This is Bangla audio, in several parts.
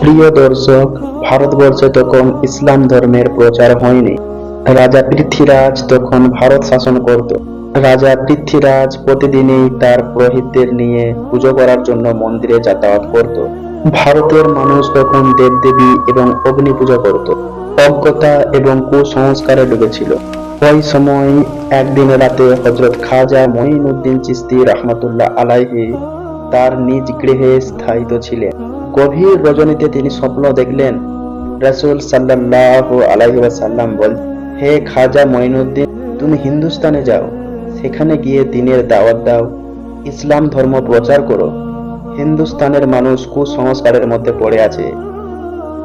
প্রিয় দর্শক, ভারতবর্ষে তখন ইসলাম ধর্মের প্রচার হয়নি। রাজা পৃথ্বীরাজ তখন ভারত শাসন করত। রাজা পৃথ্বীরাজ প্রতিদিনই তার পুরোহিতদের নিয়ে পুজো করার জন্য মন্দিরে যাতায়াত করত। ভারতের মানুষ তখন দেবদেবী এবং অগ্নি পূজা করত। অজ্ঞতা এবং কুসংস্কারে ডুবেছিল। ওই সময় একদিন রাতে হজরত খাজা মঈনুদ্দিন চিস্তি রহমতুল্লাহ আলাইহি তার নিজ গৃহে স্থায়িত ছিলেন। গভীর রজনীতে তিনি স্বপ্ন দেখলেন, রাসূল সাল্লাল্লাহু আলাইহি ওয়াসাল্লাম বল হে খাজা মঈনুদ্দিন, তুমি হিন্দুস্তানে যাও, সেখানে গিয়ে দিনের দাওয়াত দাও, ইসলাম ধর্ম প্রচার করো। হিন্দুস্তানের মানুষ কুসংস্কারের মধ্যে পড়ে আছে।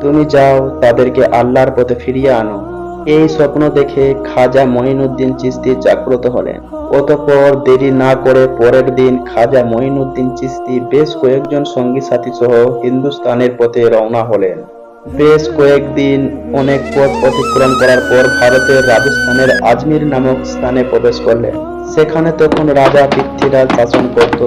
তুমি যাও, তাদেরকে আল্লাহর পথে ফিরিয়ে আনো। এই স্বপ্ন দেখে খাজা মঈনুদ্দিন চিস্তি জাগ্রত হলেন। অতঃপর দেরি না করে পরের দিন খাজা মঈনুদ্দিন চিস্তি বেশ কয়েকজন সঙ্গী সাথী সহ হিন্দুস্তানের পথে রওনা হলেন। বেশ কয়েকদিন অনেক পথ অতিক্রম করার পর ভারতের রাজস্থানের আজমির নামক স্থানে প্রবেশ করলেন। সেখানে তখন রাজা পৃথ্বীরাজ শাসন করত।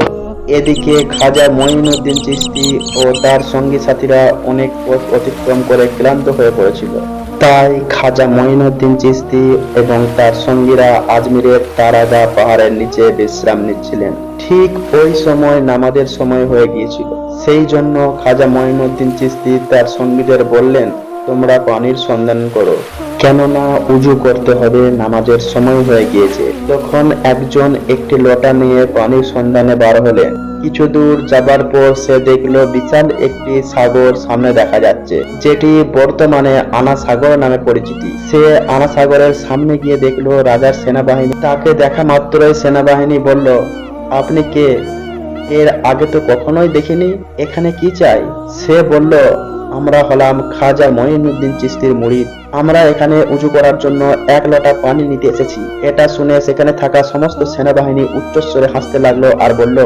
এদিকে খাজা মঈনুদ্দিন চিস্তি ও তার সঙ্গী সাথীরা অনেক পথ অতিক্রম করে ক্লান্ত হয়ে পড়েছিল। তাই খাজা মঈনুদ্দিন চিস্তি এবং তার সঙ্গীরা আজমিরের তারাগা পাহাড়ের নিচে বিশ্রাম নিচ্ছিলেন। ঠিক ওই সময় নামাজের সময় হয়ে গিয়েছিল। সেই জন্য খাজা মঈনুদ্দিন চিস্তি তার সঙ্গীদের বললেন, তোমরা পানির সন্ধান করো। কেননা উজু করতে হবে, নামাজের সময় হয়ে গিয়েছে। তখন একজন একটি লটা নিয়ে পানির সন্ধানে বার হলেন। কিছু দূর যাবার পর সে দেখল বিশাল একটি সাগর সামনে দেখা যাচ্ছে, যেটি বর্তমানে আনা সাগর নামে পরিচিতি। সে আনা সাগরের সামনে গিয়ে দেখল রাজার সেনাবাহিনী। তাকে দেখা মাত্রই সেনাবাহিনী বলল, আপনি কে? এর আগে তো কখনোই দেখিনি। এখানে কি চাই? সে বলল, আমরা হলাম খাজা মঈনুদ্দিন চিস্তির মুরিদ আমরা এখানে উঁচু করার জন্য এক লোটা পানি নিতে এসেছি। এটা শুনে সেখানে থাকা সমস্ত সেনাবাহিনী উচ্চস্বরে হাসতে লাগল আর বলল,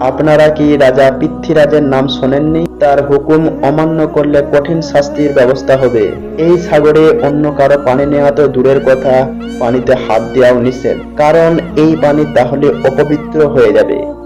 আপনারা কি রাজা পৃথ্বীরাজের নাম শোনেননি? তার হুকুম অমান্য করলে কঠিন শাস্তির ব্যবস্থা হবে। এই সাগরে অন্য কারও পানি নেওয়া তো দূরের কথা। পানিতে হাত দেওয়াও নিষেধ। কারণ এই পানি তাহলে অপবিত্র হয়ে যাবে।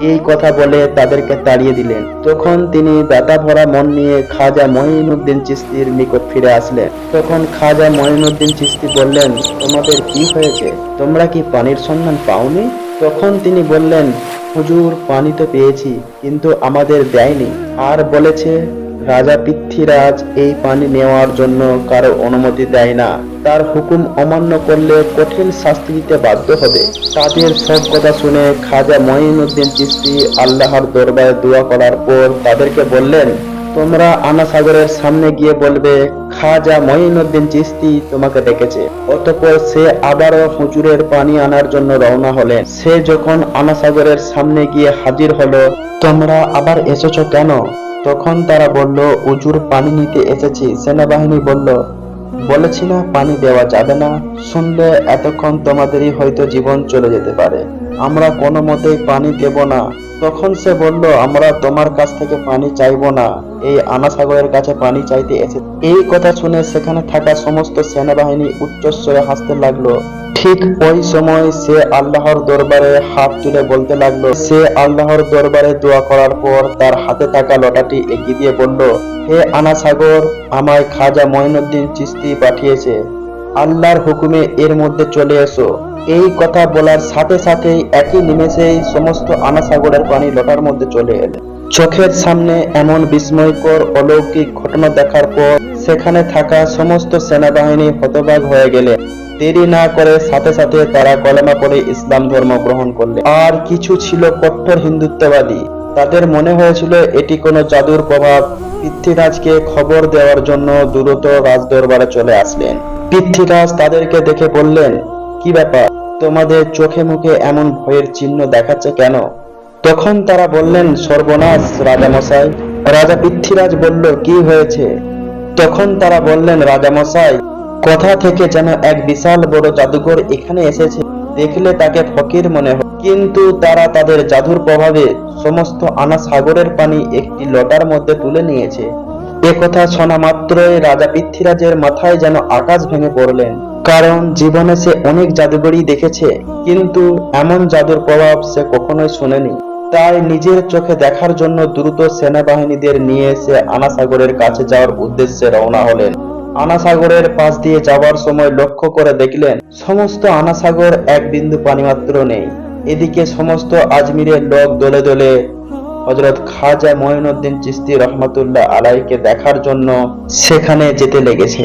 এই কথা বলে তাদেরকে তাড়িয়ে দিলেন। তখন তিনি দাতা ভরা মন নিয়ে খাজা মহিনুদ্দিন চিস্তির নিকট ফিরে আসলেন। তখন খাজা মহিনুদ্দিন চিস্তি বললেন, তোমাদের কি হয়েছে? তোমরা কি পানির সন্ধান পাওনি? তখন তিনি বললেন, হুজুর, পানি তো পেয়েছি, কিন্তু আমাদের দেয়নি। আর বলেছে রাজা পৃথ্বীরাজ এই পানি নেওয়ার জন্য কারও অনুমতি দেয় না। তার হুকুম অমান্য করলে কঠিন শাস্তি দিতে বাধ্য হবে। তাদের সব কথা শুনে খাজা মঈনুদ্দিন চিস্তি আল্লাহর দরবারে দোয়া করার পর তাদেরকে বললেন, তোমরা আনা সাগরের সামনে গিয়ে বলবে, খাজা মঈনুদ্দিন চিস্তি তোমাকে ডেকেছে। অতঃপর সে আবারও হুজুরের পানি আনার জন্য রওনা হলেন। সে যখন আনা সাগরের সামনে গিয়ে হাজির হলো, তোমরা আবার এসেছ কেন? তখন তারা বলল, উজুর পানি নিতে এসেছি। সেনাবাহিনী বলল বলেছি না পানি দেওয়া যাবে না। শুনলে এতক্ষণ তোমাদেরই হয়তো জীবন চলে যেতে পারে। আমরা কোনো মতেই পানি দেব না। তখন সে বলল, আমরা তোমার কাছ থেকে পানি চাইব না। এই আনা সাগরের কাছে পানি চাইতে এসে এই কথা শুনে সেখানে থাকা সমস্ত সেনাবাহিনী উচ্চস্বরে হাসতে লাগল। ঠিক ওই সময় সে আল্লাহর দরবারে হাত তুলে বলতে লাগল, সে আল্লাহর দরবারে দোয়া করার পর তার হাতে থাকা লটাটি এগিয়ে দিয়ে বলল, হে আনা সাগর আমায় খাজা মঈনুদ্দিন চিস্তি পাঠিয়েছে। আল্লাহর হুকুমে এর মধ্যে চলে এসো। এই কথা বলার সাথে সাথেই একই নিমেষেই সমস্ত আনা সাগরের পানি লটার মধ্যে চলে এলো। চোখের সামনে এমন বিস্ময়কর অলৌকিক ঘটনা দেখার পর সেখানে থাকা সমস্ত সেনাবাহিনী হতবাক হয়ে গেলে। দেরি না করে সাথে সাথে তারা কলেমা পড়ে ইসলাম ধর্ম গ্রহণ করলে আর কিছু ছিল কট্টর হিন্দুত্ববাদী। তাদের মনে হয়েছিল, এটি কোনো জাদুর প্রভাব। পৃথ্বীরাজকে খবর দেওয়ার জন্য দ্রুত রাজদরবারে চলে আসলেন। পৃথ্বীরাজ তাদেরকে দেখে বললেন, কি ব্যাপার? তোমাদের চোখে মুখে এমন ভয়ের চিহ্ন দেখাচ্ছে কেন? তখন তারা বললেন, সর্বনাশ, রাজামশাই। রাজা পৃথ্বীরাজ বলল, কি হয়েছে? তখন তারা বললেন, রাজামশাই কথা থেকে যেন এক বিশাল বড় জাদুঘর এখানে এসেছে। দেখলে তাকে ফকির মনে হয়। কিন্তু তারা তাদের জাদুর প্রভাবে সমস্ত আনা সাগরের পানি একটি লটার মধ্যে তুলে নিয়েছে। এ কথা শোনা মাত্রই রাজা পৃথ্বীরাজের মাথায় যেন আকাশ ভেঙে পড়লেন। কারণ জীবনে সে অনেক জাদুঘরই দেখেছে, কিন্তু এমন জাদুর প্রভাব সে কখনোই শুনেনি। তাই নিজের চোখে দেখার জন্য দ্রুত সেনাবাহিনীদের নিয়ে সে আনাসাগরের কাছে যাওয়ার উদ্দেশ্যে রওনা হলেন। আনাসাগরের পাশ দিয়ে যাওয়ার সময় লক্ষ্য করে দেখলেন, সমস্ত আনাসাগর এক বিন্দু পানি মাত্র নেই। এদিকে সমস্ত আজমিরের লোক দলে দলে হজরত খাজা মঈনুদ্দিন চিস্তি রহমতুল্লাহ আলাইকে দেখার জন্য সেখানে যেতে লেগেছে।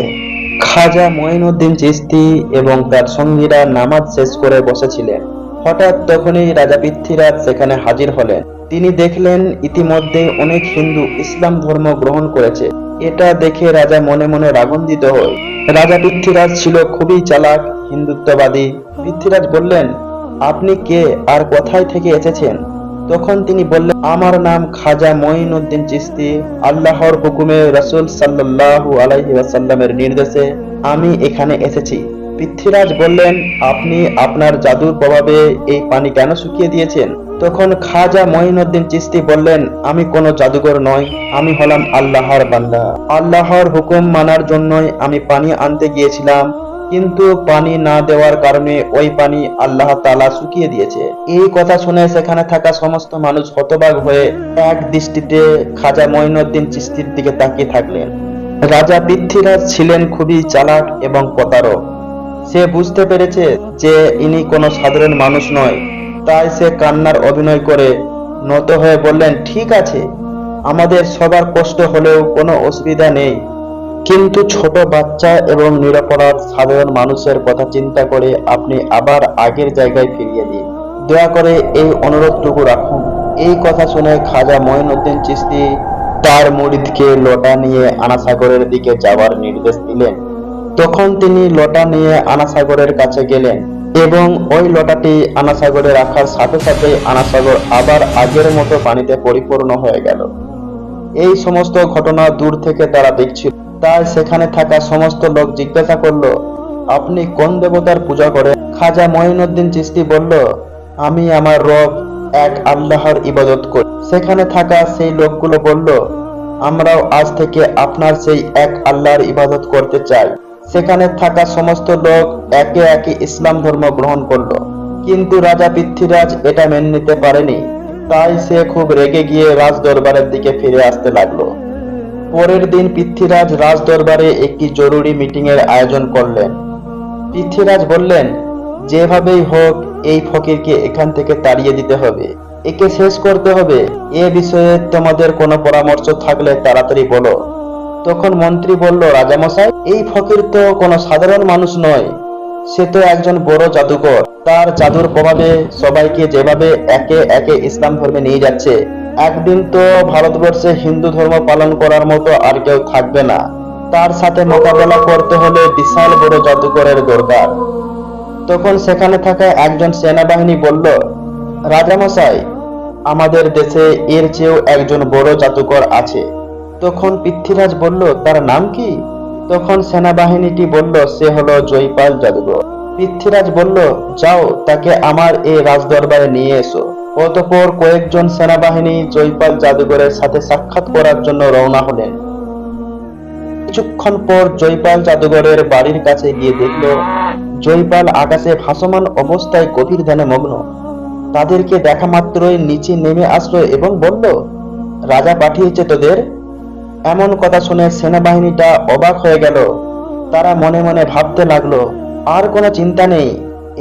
খাজা মঈনুদ্দিন চিস্তি এবং তার সঙ্গীরা নামাজ শেষ করে বসেছিলেন। হঠাৎ তখনই রাজা পৃথ্বীরাজ সেখানে হাজির হলেন। তিনি দেখলেন, ইতিমধ্যে অনেক হিন্দু ইসলাম ধর্ম গ্রহণ করেছে। এটা দেখে রাজা মনে মনে রাগান্বিত হয়। রাজা পৃথ্বীরাজ ছিল খুবই চালাক, হিন্দুত্ববাদী। পৃথ্বীরাজ বললেন, আপনি কে আর কোথায় থেকে এসেছেন? তখন তিনি বললেন, আমার নাম খাজা মঈনুদ্দিন চিস্তি আল্লাহর হুকুমে রসুল সাল্লাল্লাহু আলাইহি ওয়াসাল্লামের নির্দেশে আমি এখানে এসেছি। পৃথ্বীরাজ বললেন, আপনি আপনার জাদুর প্রভাবে এই পানি কেন শুকিয়ে দিয়েছেন? তখন খাজা মঈনুদ্দিন চিস্তি বললেন, আমি কোনো জাদুঘর নয় আমি হলাম আল্লাহর বান্দা। আল্লাহর হুকুম মানার জন্যই আমি পানি আনতে গিয়েছিলাম, কিন্তু পানি না দেওয়ার কারণে ওই পানি আল্লাহ তাআলা শুকিয়ে দিয়েছে। এই কথা শুনে সেখানে থাকা সমস্ত মানুষ হতবাক হয়ে এক দৃষ্টিতে খাজা মঈনুদ্দিন চিস্তির দিকে তাকিয়ে থাকলেন। রাজা পৃথ্বীরাজ ছিলেন খুবই চালাক এবং প্রতারক। সে বুঝতে পেরেছে যে ইনি কোনো সাধারণ মানুষ নয়। তাই সে কান্নার অভিনয় করে নত হয়ে বললেন, ঠিক আছে, আমাদের সবার কষ্ট হলেও কোনো অসুবিধা নেই। কিন্তু ছোট বাচ্চা এবং নিরপরাধ সাধারণ মানুষের কথা চিন্তা করে আপনি আবার আগের জায়গায় ফিরিয়ে দিন। দয়া করে এই অনুরোধটুকু রাখুন। এই কথা শুনে খাজা মঈনুদ্দিন চিস্তি তার মুরিদকে লোটা নিয়ে আনাসাগরের দিকে যাওয়ার নির্দেশ দিলেন। তখন তিনি লটা নিয়ে আনাসাগরের কাছে গেলেন। এবং ওই লটাটি আনাসাগরে রাখার সাথে সাথে আনাসাগর আবার আগের মতো পানিতে পরিপূর্ণ হয়ে গেল। এই সমস্ত ঘটনা দূর থেকে তারা দেখছিল। তাই সেখানে থাকা সমস্ত লোক জিজ্ঞাসা করল, আপনি কোন দেবতার পূজা করেন? খাজা মঈনুদ্দিন চিস্তি বলল, আমি আমার রব এক আল্লাহর ইবাদত করি। সেখানে থাকা সেই লোকগুলো বলল, আমরাও আজ থেকে আপনার সেই এক আল্লাহর ইবাদত করতে চাই। সেখানে থাকা সমস্ত লোক একে একে ইসলাম ধর্ম গ্রহণ করল। কিন্তু রাজা পৃথ্বীরাজ এটা মেনে নিতে পারেনি। তাই সে খুব রেগে গিয়ে রাজ দরবারের দিকে ফিরে আসতে লাগল। পরের দিন পৃথ্বীরাজ রাজ দরবারে একটি জরুরি মিটিংয়ের আয়োজন করলেন। পৃথ্বীরাজ বললেন, যেভাবেই হোক, এই ফকিরকে এখান থেকে তাড়িয়ে দিতে হবে। একে শেষ করতে হবে। এ বিষয়ে তোমাদের কোনো পরামর্শ থাকলে তাড়াতাড়ি বলো। তখন মন্ত্রী বলল, রাজামশাই, এই ফকির তো কোনো সাধারণ মানুষ নয়। সে তো একজন বড় জাদুকর। তার জাদুর প্রভাবে সবাইকে যেভাবে একে একে ইসলাম ধর্মে নিয়ে যাচ্ছে, একদিন তো ভারতবর্ষে হিন্দু ধর্ম পালন করার মতো আর কেউ থাকবে না। তার সাথে মোকাবেলা করতে হলে বিশাল বড় জাদুকরের দরকার। তখন সেখানে থাকা একজন সেনাবাহিনী বলল, রাজামশাই, আমাদের দেশে এর চেয়েও একজন বড় জাদুকর আছে। তখন পৃথ্বীরাজ বলল, তার নাম কি? তখন সেনাবাহিনীটি বলল, সে হলো জয়পাল জাদুঘর পৃথ্বীরাজ বলল, যাও, তাকে আমার এই রাজদরবারে নিয়ে এসো। অতঃপর কয়েকজন সেনাবাহিনী জয়পাল জাদুঘরের সাথে সাক্ষাৎ করার জন্য রওনা হলেন। কিছুক্ষণ পর জয়পাল জাদুঘরের বাড়ির কাছে গিয়ে দেখল, জয়পাল আকাশে ভাসমান অবস্থায় গভীর ধ্যানে মগ্ন। তাদেরকে দেখা মাত্রই নিচে নেমে আসলো এবং বলল, রাজা পাঠিয়েছে তোদের? এমন কথা শুনে সেনাবাহিনীটা অবাক হয়ে গেল। তারা মনে মনে ভাবতে লাগল, আর কোনো চিন্তা নেই,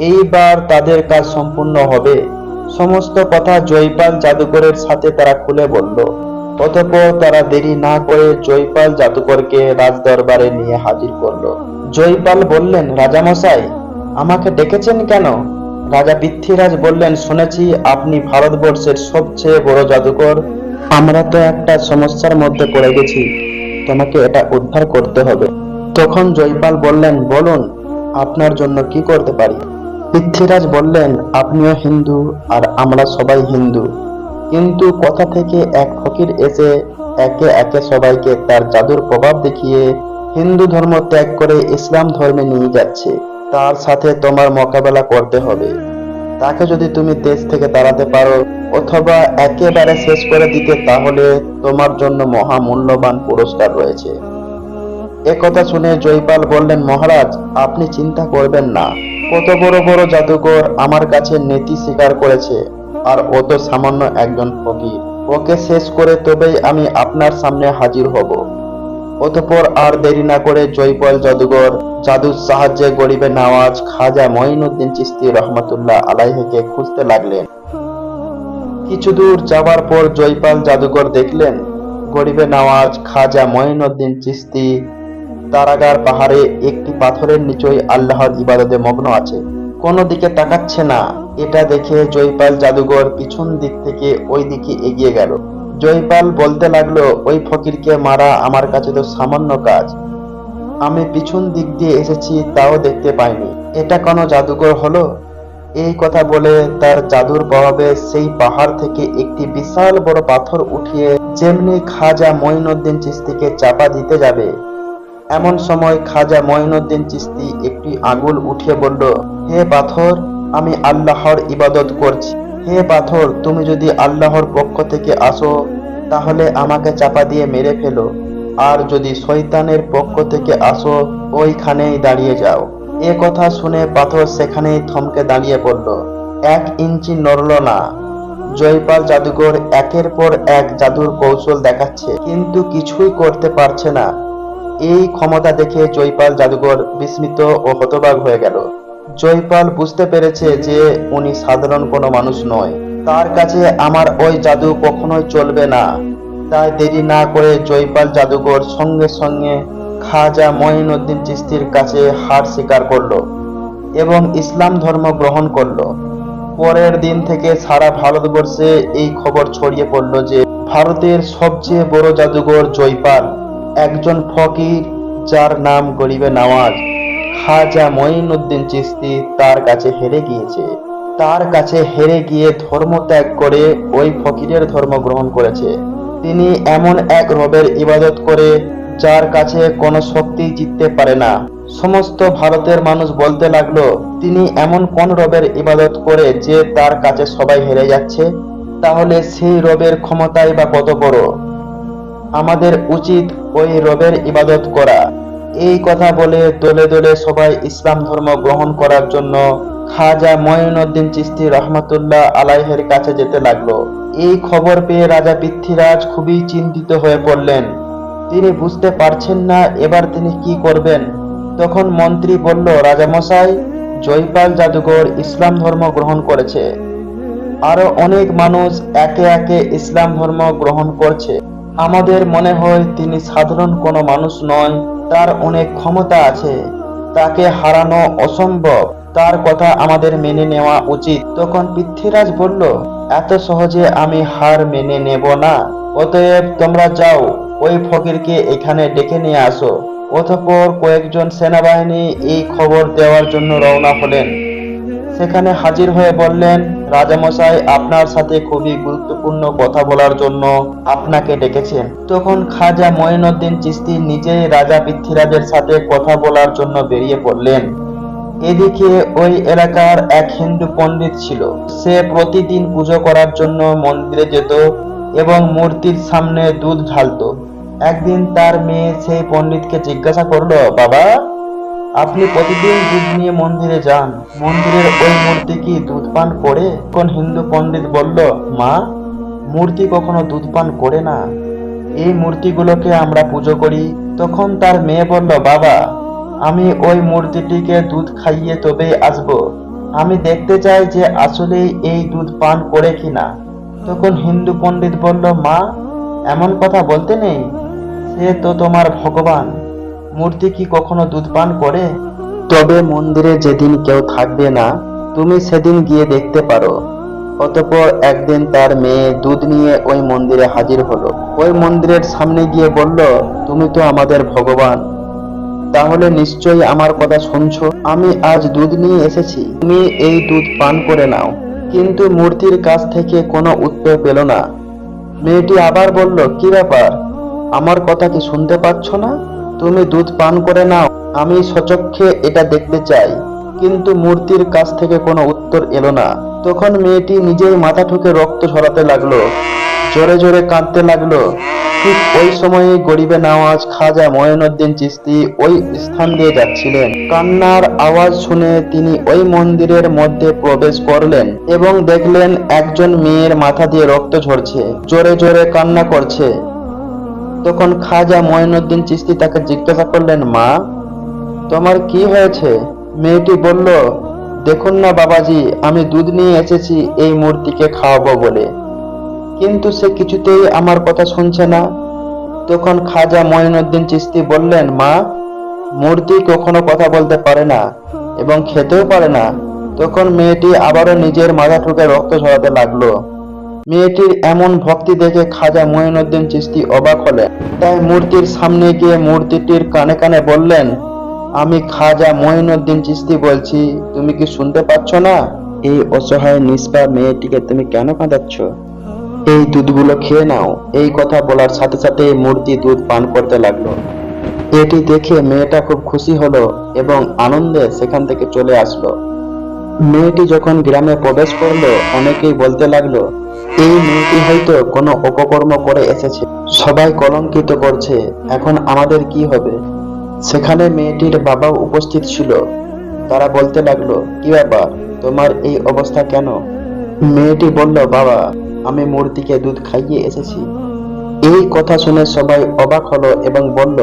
এইবার তাদের কাজ সম্পূর্ণ হবে। সমস্ত কথা জয়পাল জাদুকরের সাথে তারা খুলে বলল। অতঃপর তারা দেরি না করে জয়পাল জাদুকরকে রাজদরবারে নিয়ে হাজির করল। জয়পাল বললেন, রাজামশাই, আমাকে ডেকেছেন কেন? রাজা পৃথ্বীরাজ বললেন, শুনেছি আপনি ভারতবর্ষের সবচেয়ে বড় জাদুকর। আমরা তো একটা সমস্যার মধ্যে পড়ে গেছি। তোমাকে এটা উদ্ধার করতে হবে। তখন জয়পাল বললেন, বলুন, আপনার জন্য কি করতে পারি? পৃথ্বীরাজ বললেন, আপনিও হিন্দু আর আমরা সবাই হিন্দু। কিন্তু কথা থেকে এক ফকির এসে একে একে সবাইকে তার জাদুর প্রভাব দেখিয়ে হিন্দু ধর্ম ত্যাগ করে ইসলাম ধর্মে নিয়ে যাচ্ছে। তার সাথে তোমার মোকাবেলা করতে হবে। তাকে যদি তুমি দেশ থেকে তাড়াতে পারো, অথবা একেবারে শেষ করে দিতে, তাহলে তোমার জন্য মহা মূল্যবান পুরস্কার রয়েছে। একথা শুনে জয়পাল বললেন, মহারাজ, আপনি চিন্তা করবেন না। কত বড় বড় জাদুকর আমার কাছে নীতি স্বীকার করেছে, আর ও তো সামান্য একজন ফকির। ওকে শেষ করে তবেই আমি আপনার সামনে হাজির হব। অতপর আর দেরি না করে জয়পাল জাদুঘর জাদুর সাহায্যে গরিবের নওয়াজ খাজা মঈনুদ্দিন চিস্তি রহমতুল্লাহ আলাইহিকে খুঁজতে লাগলেন। কিছু দূর যাওয়ার পর জয়পাল জাদুঘর দেখলেন গরিবে নওয়াজ খাজা মঈনুদ্দিন চিস্তি তারাগার পাহাড়ে একটি পাথরের নিচই আল্লাহর ইবাদতে মগ্ন আছে। কোনো দিকে তাকাচ্ছে না। এটা দেখে জয়পাল জাদুঘর পিছন দিক থেকে ওই দিকে এগিয়ে গেল। জয়পাল বলতে লাগল, ওই ফকিরকে মারা আমার কাছে তো সামান্য কাজ। আমি পিছন দিক দিয়ে এসেছি, তাও দেখতে পাইনি। এটা কোনো জাদুঘর হলো? এই কথা বলে তার জাদুর প্রভাবে সেই পাহাড় থেকে একটি বিশাল বড় পাথর উঠিয়ে যেমনি খাজা মঈনুদ্দিন চিস্তিকে চাপা দিতে যাবে, এমন সময় খাজা মঈনুদ্দিন চিস্তি একটি আঙুল উঠিয়ে বলল, হে পাথর, আমি আল্লাহর ইবাদত করছি। হে পাথর, তুমি যদি আল্লাহর পক্ষ থেকে আসো, তাহলে আমাকে চাপা দিয়ে মেরে ফেলো। আর যদি শয়তানের পক্ষ থেকে আসো, ওইখানেই দাঁড়িয়ে যাও। এ কথা শুনে পাথর সেখানেই থমকে দাঁড়িয়ে পড়ল। এক ইঞ্চি নড়ল না। জয়পাল জাদুঘর একের পর এক জাদুর কৌশল দেখাচ্ছে, কিন্তু কিছুই করতে পারছে না। এই ক্ষমতা দেখে জয়পাল জাদুঘর বিস্মিত ও হতবাক হয়ে গেল। জয়পাল বুঝতে পেরেছে যে উনি সাধারণ কোনো মানুষ নয়। তার কাছে আমার ওই জাদু কখনোই চলবে না। তাই দেরি না করে জয়পাল জাদুঘর সঙ্গে সঙ্গে খাজা মঈনুদ্দিন চিস্তির কাছে হার স্বীকার করল এবং ইসলাম ধর্ম গ্রহণ করল। পরের দিন থেকে সারা ভারতবর্ষে এই খবর ছড়িয়ে পড়ল যে, ভারতের সবচেয়ে বড় জাদুঘর জয়পাল একজন ফকির যার নাম গরিবে নওয়াজ। খাজা মঈনুদ্দিন চিস্তি তার কাছে হেরে গিয়েছে। তার কাছে হেরে গিয়ে ধর্ম ত্যাগ করে ওই ফকিরের ধর্ম গ্রহণ করেছে। তিনি এমন এক রবের ইবাদত করে যার কাছে কোনো শক্তি জিততে পারে না। সমস্ত ভারতের মানুষ বলতে লাগল, তিনি এমন কোন রবের ইবাদত করে যে তার কাছে সবাই হেরে যাচ্ছে? তাহলে সেই রবের ক্ষমতাই বা কত বড়? আমাদের উচিত ওই রবের ইবাদত করা। এই কথা বলে দলে দলে সবাই ইসলাম ধর্ম গ্রহণ করার জন্য খাজা মঈনুদ্দিন চিস্তি রহমতুল্লাহ আলাইহের কাছে যেতে লাগল। এই খবর পেয়ে রাজা পৃথ্বীরাজ খুবই চিন্তিত হয়ে পড়লেন। তিনি বুঝতে পারছেন না এবার তিনি কি করবেন। তখন মন্ত্রী বলল রাজামশাই জয়পাল জাদুঘর ইসলাম ধর্ম গ্রহণ করেছে। আরও অনেক মানুষ একে একে ইসলাম ধর্ম গ্রহণ করছে। আমাদের মনে হয় তিনি সাধারণ কোনো মানুষ নয়, তার অনেক ক্ষমতা আছে। তাকে হারানো অসম্ভব। তার কথা আমাদের মেনে নেওয়া উচিত। তখন পৃথ্বীরাজ বলল, এত সহজে আমি হার মেনে নেব না। অতএব তোমরা যাও, ওই ফকিরকে এখানে ডেকে নিয়ে আসো। অতঃপর কয়েকজন সেনাবাহিনী এই খবর দেওয়ার জন্য রওনা হলেন। সেখানে হাজির হয়ে বললেন রাজামশাই আপনার সাথে খুবই গুরুত্বপূর্ণ কথা বলার জন্য আপনাকে ডেকেছেন। তখন খাজা মঈনুদ্দিন চিস্তি নিজেই রাজা পৃথ্বীরাজের সাথে কথা বলার জন্য বেরিয়ে পড়লেন। এদিকে ওই এলাকার এক হিন্দু পণ্ডিত ছিল। সে প্রতিদিন পুজো করার জন্য মন্দিরে যেত এবং মূর্তির সামনে দুধ ঢালতো। একদিন তার মেয়ে সেই পণ্ডিতকে জিজ্ঞাসা করল, বাবা আপনি প্রতিদিন দুধ নিয়ে মন্দিরে যান। মন্দিরের ওই মূর্তি কি দুধ পান করে? কোন হিন্দু পণ্ডিত বলল, মা, মূর্তি কখনো দুধ পান করে না। এই মূর্তিগুলোকে আমরা পুজো করি। তখন তার মেয়ে বলল, বাবা, আমি ওই মূর্তিটিকে দুধ খাইয়ে তবেই আসব। আমি দেখতে চাই যে আসলেই এই দুধ পান করে কিনা। তখন হিন্দু পণ্ডিত বলল, মা, এমন কথা বলতে নেই। সে তো তোমার ভগবান। মূর্তি কি কখনো দুধ পান করে? তবে মন্দিরে যেদিন কেউ থাকবে না, তুমি সেদিন গিয়ে দেখতে পারো। অতঃপর একদিন তার মেয়ে দুধ নিয়ে ওই মন্দিরে হাজির হলো। ওই মন্দিরের সামনে গিয়ে বলল, তুমি তো আমাদের ভগবান। তাহলে নিশ্চয়ই আমার কথা শুনছো? আমি আজ দুধ নিয়ে এসেছি। তুমি এই দুধ পান করে নাও। কিন্তু মূর্তির কাছ থেকে কোনো উত্তর পেল না। মেয়েটি আবার বলল, কি ব্যাপার? আমার কথা কি শুনতে পাচ্ছ না? তুমি দুধ পান করে নাও, আমি সচক্ষে এটা দেখতে চাই। কিন্তু মূর্তির কাছ থেকে কোনো উত্তর এলো না। তখন মেয়েটি নিজেই মাথা ঠুকে রক্ত ঝরাতে লাগল। জোরে জোরে কাঁদতে লাগল। ঠিক ওই সময়ে গরিবে নওয়াজ খাজা মঈনুদ্দিন চিস্তি ওই স্থান দিয়ে যাচ্ছিলেন। কান্নার আওয়াজ শুনে তিনি ওই মন্দিরের মধ্যে প্রবেশ করলেন এবং দেখলেন একজন মেয়ের মাথা দিয়ে রক্ত ঝরছে। জোরে জোরে কান্না করছে। তখন খাজা মঈনুদ্দিন চিস্তি তাকে জিজ্ঞাসা করলেন, মা, তোমার কি হয়েছে? মেয়েটি বলল, দেখুন না বাবাজি, আমি দুধ নিয়ে এসেছি, এই মূর্তিকে খাওয়াবো বলে। কিন্তু সে কিছুতেই আমার কথা শুনছে না। তখন খাজা মঈনুদ্দিন চিস্তি বললেন, মা, মূর্তি কখনো কথা বলতে পারে না এবং খেতেও পারে না। তখন মেয়েটি আবারও নিজের মাথা ঠুকে রক্ত ঝরাতে লাগল। মেয়েটির এমন ভক্তি দেখে খাজা মঈনুদ্দিন চিস্তি অবাক হলেন। তাই মূর্তির সামনে গিয়ে মূর্তিটির কানে কানে বললেন, আমি খাজা মঈনুদ্দিন চিস্তি বলছি, তুমি কি শুনতে পাচ্ছ না? এই অসহায় নিষ্পা মেয়েটিকে তুমি কেন কাঁদাচ্ছ? এই দুধগুলো খেয়ে নাও। এই কথা বলার সাথে সাথে মূর্তি দুধ পান করতে লাগল। এটি দেখে মেয়েটা খুব খুশি হলো এবং আনন্দে সেখান থেকে চলে আসলো। মেয়েটি যখন গ্রামে প্রবেশ করল, অনেকেই বলতে লাগল, এই মেয়েটি হয়তো কোনো অপকর্ম করে এসেছে। সবাই কলঙ্কিত করছে। এখন আমাদের কি হবে? সেখানে মেয়েটির বাবাও উপস্থিত ছিল। তারা বলতে লাগল, কি ব্যাপার? তোমার এই অবস্থা কেন? মেয়েটি বলল, বাবা, আমি মূর্তিকে দুধ খাইয়ে এসেছি। এই কথা শুনে সবাই অবাক হলো এবং বলল,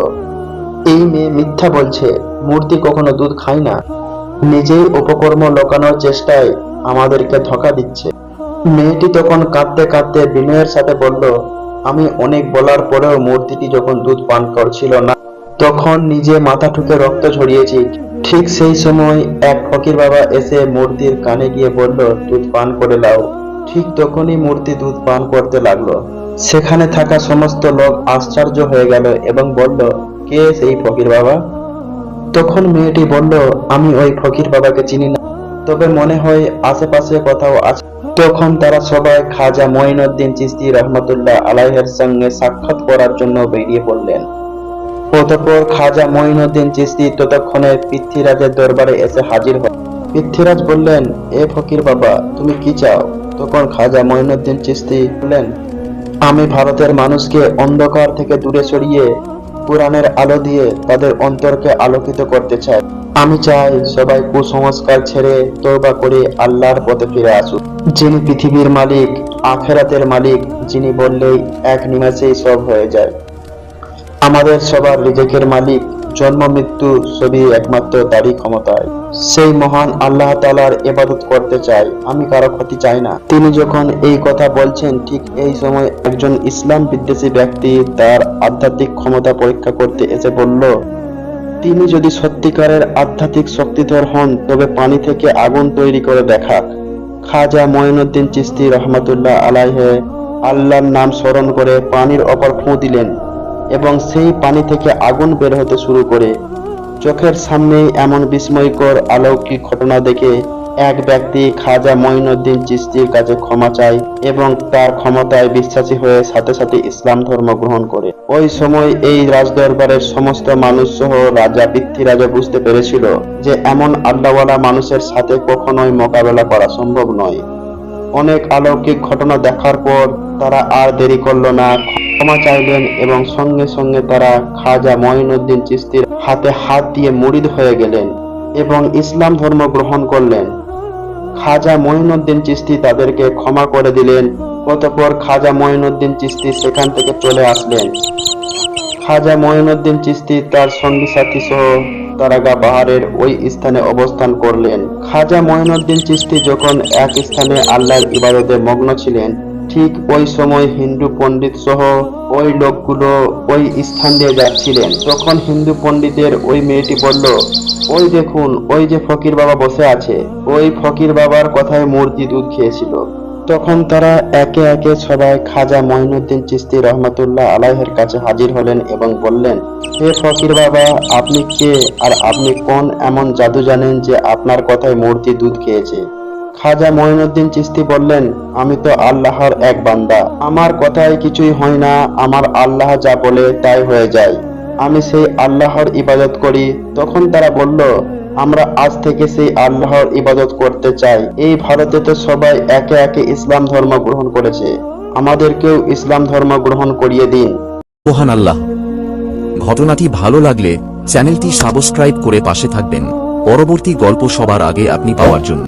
এই মেয়ে মিথ্যা বলছে। মূর্তি কখনো দুধ খায় না। নিজেই উপকর্ম লোকানোর চেষ্টায় আমাদেরকে ধোকা দিচ্ছে। মেয়েটি তখন কাঁদতে কাঁদতে বিনয়ের সাথে বলল, আমি অনেক বলার পরেও মূর্তিটি যখন দুধ পান করছিল না, তখন নিজে মাথা ঠুকে রক্ত ঝরিয়েছি। ঠিক সেই সময় এক ফকির বাবা এসে মূর্তির কানে গিয়ে বলল, দুধ পান করে লাও ঠিক তখনই মূর্তি দুধ পান করতে লাগল। সেখানে থাকা সমস্ত লোক আশ্চর্য হয়ে গেল এবং বলল, কে সেই ফকির বাবা? তখন মেয়েটি বলল, আমি ওই ফকির বাবাকে চিনি না। তবে মনে হয় আশেপাশে কোথাও আছে। তখন তারা সবাই খাজা মঈনুদ্দিন চিস্তি রহমতুল্লাহ আলাইহের সঙ্গে সাক্ষাৎ করার জন্য বেরিয়ে পড়লেন। অতঃপর খাজা মঈনুদ্দিন চিস্তি ততক্ষণে পৃথ্বীরাজের দরবারে এসে হাজির হয় পৃথ্বীরাজ বললেন, এ ফকির বাবা, তুমি কি চাও? তখন খাজা মঈনুদ্দিন চিস্তি বললেন, আমি ভারতের মানুষকে অন্ধকার থেকে দূরে সরিয়ে পুরাণের আলো দিয়ে তাদের অন্তরকে আলোকিত করতে চাই আমি চাই সবাই কুসংস্কার ছেড়ে তোবা করে আল্লাহর পথে ফিরে আসুক। যিনি পৃথিবীর মালিক, আখেরাতের মালিক, যিনি বললেই এক নিমাসেই সব হয়ে যায়। আমাদের সবার রিজেকের মালিক জন্ম মৃত্যু সবই একমাত্র তারই ক্ষমতায়। সেই মহান আল্লাহ তালার এবাদত করতে চাই আমি কারও ক্ষতি চাই না। তিনি যখন এই কথা বলছেন, ঠিক এই সময় একজন ইসলাম বিদ্বেষী ব্যক্তি তার আধ্যাত্মিক ক্ষমতা পরীক্ষা করতে এসে বলল, তিনি যদি সত্যিকারের আধ্যাত্মিক শক্তিধর হন, তবে পানি থেকে আগুন তৈরি করে দেখাক। খাজা মঈনুদ্দিন চিস্তি রহমাতুল্লাহ আলাইহে আল্লাহর নাম স্মরণ করে পানির অপর ফুঁ দিলেন। এবং সেই পানি থেকে আগুন বের হতে শুরু করে। চোখের সামনেই এমন বিস্ময়কর অলৌকিক ঘটনা দেখে এক ব্যক্তি খাজা মঈনুদ্দিন চিস্তির কাছে ক্ষমা চায় এবং তার ক্ষমতায় বিশ্বাসী হয়ে সাথে সাথে ইসলাম ধর্ম গ্রহণ করে। ওই সময় এই রাজদরবারের সমস্ত মানুষ সহ রাজা পৃথ্বীরাজও বুঝতে পেরেছিল যে এমন আল্লাহওয়ালা মানুষের সাথে কখনোই মোকাবেলা করা সম্ভব নয়। অনেক অলৌকিক ঘটনা দেখার পর তারা আর দেরি করল না। ক্ষমা চাইলেন এবং সঙ্গে সঙ্গে তারা খাজা মঈনুদ্দিন চিস্তির হাতে হাত দিয়ে মুরিদ হয়ে গেলেন এবং ইসলাম ধর্ম গ্রহণ করলেন। খাজা মঈনুদ্দিন চিস্তি তাদেরকে ক্ষমা করে দিলেন। অতঃপর খাজা মঈনুদ্দিন চিস্তি সেখান থেকে চলে আসলেন। খাজা মঈনুদ্দিন চিস্তি তার সঙ্গী সাথী সহ তারাগা পাহাড়ের ওই স্থানে অবস্থান করলেন। খাজা মঈনুদ্দিন চিস্তি যখন এক স্থানে আল্লাহর ইবাদতে মগ্ন ছিলেন ঠিক ওই সময় হিন্দু পণ্ডিত সহ ওই লোকগুলো ওই স্থান দিয়ে যাচ্ছিলেন। তখন হিন্দু পণ্ডিতের ওই মেয়েটি বলল, ওই দেখুন, ওই যে ফকির বাবা বসে আছে। ওই ফকির বাবার কথায় মূর্তি দুধ খেয়েছিল। তখন তারা একে একে সবাই খাজা মহিনুদ্দিন চিস্তি রহমতুল্লাহ আলাইহের কাছে হাজির হলেন এবং বললেন, হে ফকির বাবা, আপনি কে? আর আপনি কোন এমন জাদু জানেন যে আপনার কথায় মূর্তি দুধ খেয়েছে? খাজা মঈনুদ্দিন চিস্তি বললেন, আমি তো আল্লাহর এক বান্দা। আমার কথায় কিছুই হয় না, আমার আল্লাহ যা বলে তাই হয়ে যায়। আমি সেই আল্লাহর ইবাদত করি। তখন তারা বলল, আমরা আজ থেকে সেই আল্লাহর ইবাদত করতে চাই। এই ভারতে তো সবাই একে একে ইসলাম ধর্ম গ্রহণ করেছে। আমাদেরকেও ইসলাম ধর্ম গ্রহণ করিয়ে দিন। মহান আল্লাহ ঘটনাটি ভালো লাগলে চ্যানেলটি সাবস্ক্রাইব করে পাশে থাকবেন। পরবর্তী গল্প সবার আগে আপনি পাওয়ার জন্য।